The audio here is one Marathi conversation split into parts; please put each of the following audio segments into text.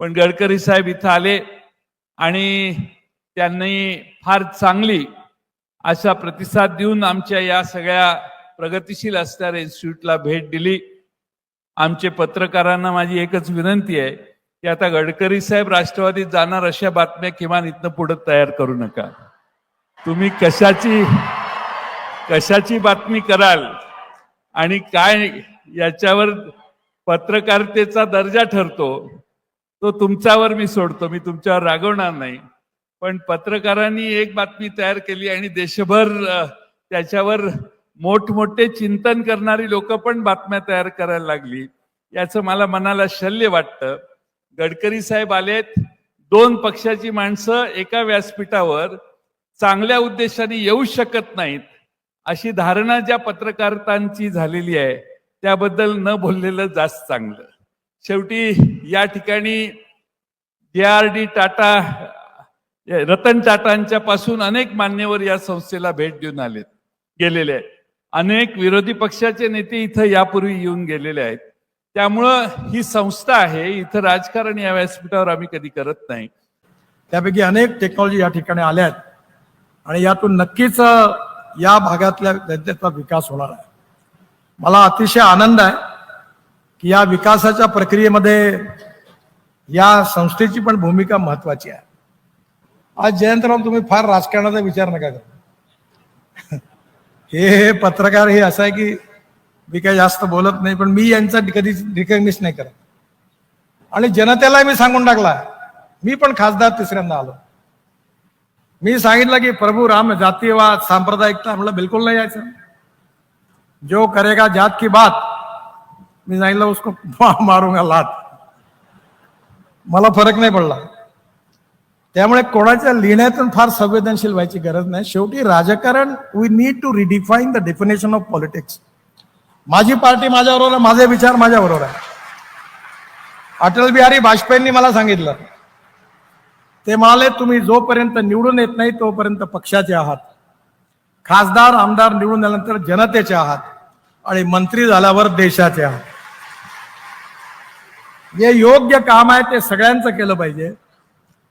पण गडकरी साहेब इथं आले आणि त्यांनी फार चांगली असा प्रतिसाद देऊन आमच्या या सगळ्या प्रगतिशील असणाऱ्या इन्स्टिट्यूटला भेट दिली. आमचे पत्रकारांना माझी एकच विनंती आहे की आता गडकरी साहेब राष्ट्रवादीत जाणार अशा बातम्या किमान इथनं पुढे तयार करू नका. तुम्ही कशाची कशाची बातमी कराल आणि काय याच्यावर पत्रकारितेचा दर्जा ठरतो तो तुमच्यावर मी सोडतो मी तुमच्यावर रागवणार नाही. पण पत्रकारांनी एक बातमी तयार केली आणि देशभर त्याच्यावर मोठमोठे चिंतन करणारी लोक पण बातम्या तयार करायला लागली. याचं मला मनाला शल्य वाटतं. गडकरी साहेब आलेत दोन पक्षाची माणसं एका व्यासपीठावर चांगल्या उद्देशाने येऊ शकत नाहीत. अशी धारणा ज्या पत्रकारांची झालेली आहे त्याबद्दल न बोललेलं जास्त चांगलं. शेवटी या ठिकाणी J R D Tata Ratan टाटांच्या पासून अनेक मान्यवर या संस्थेला भेट देऊन आले गेलेले आहेत. अनेक विरोधी पक्षाचे नेते इथं यापूर्वी येऊन गेलेले आहेत. त्यामुळं ही संस्था आहे इथं राजकारण या व्यासपीठावर आम्ही कधी करत नाही. त्यापैकी अनेक टेक्नॉलॉजी या ठिकाणी आल्या आहेत. आणि यातून नक्कीच या भागातल्या जनतेचा विकास होणार आहे. मला अतिशय आनंद आहे. की या विकासाच्या प्रक्रियेमध्ये या संस्थेची पण भूमिका महत्वाची आहे. आज जयंतराव तुम्ही फार राजकारणाचा विचार नका करा. हे पत्रकार हे असं आहे की मी काही जास्त बोलत नाही पण मी यांचा कधी रिकग्निश नाही करत. आणि जनतेला मी सांगून टाकला मी पण खासदार तिसऱ्यांदा आलो. मी सांगितलं की प्रभू राम जातीयवाद सांप्रदायिकता मला बिलकुल नाही यायचं. जो करेगा जात की बात मी जाईला उसको मारूंगा लात. मला फरक नाही पडला. त्यामुळे कोणाच्या लिहिण्यातून फार संवेदनशील व्हायची गरज नाही. शेवटी राजकारण we need to redefine the definition of politics माझी पार्टी माझ्याबरोबर आहे माझे विचार माझ्याबरोबर आहे. अटल बिहारी वाजपेयींनी मला सांगितलं ते म्हणाले तुम्ही जोपर्यंत निवडून येत नाही तोपर्यंत पक्षाचे आहात. खासदार आमदार निवडून आल्यानंतर जनतेचे आहात आणि मंत्री झाल्यावर देशाचे आहात. जे योग्य काम आहे ते सगळ्यांचं केलं पाहिजे.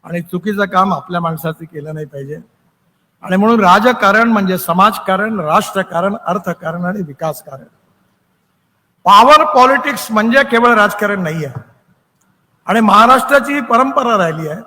आणि चुकीचं काम आपल्या माणसाचं केलं नाही पाहिजे. आणि म्हणून राजकारण म्हणजे समाजकारण राष्ट्रकारण अर्थकारण आणि विकासकारण. पॉवर पॉलिटिक्स म्हणजे केवळ राजकारण नाही आहे आणि महाराष्ट्राची ही परंपरा राहिली आहे.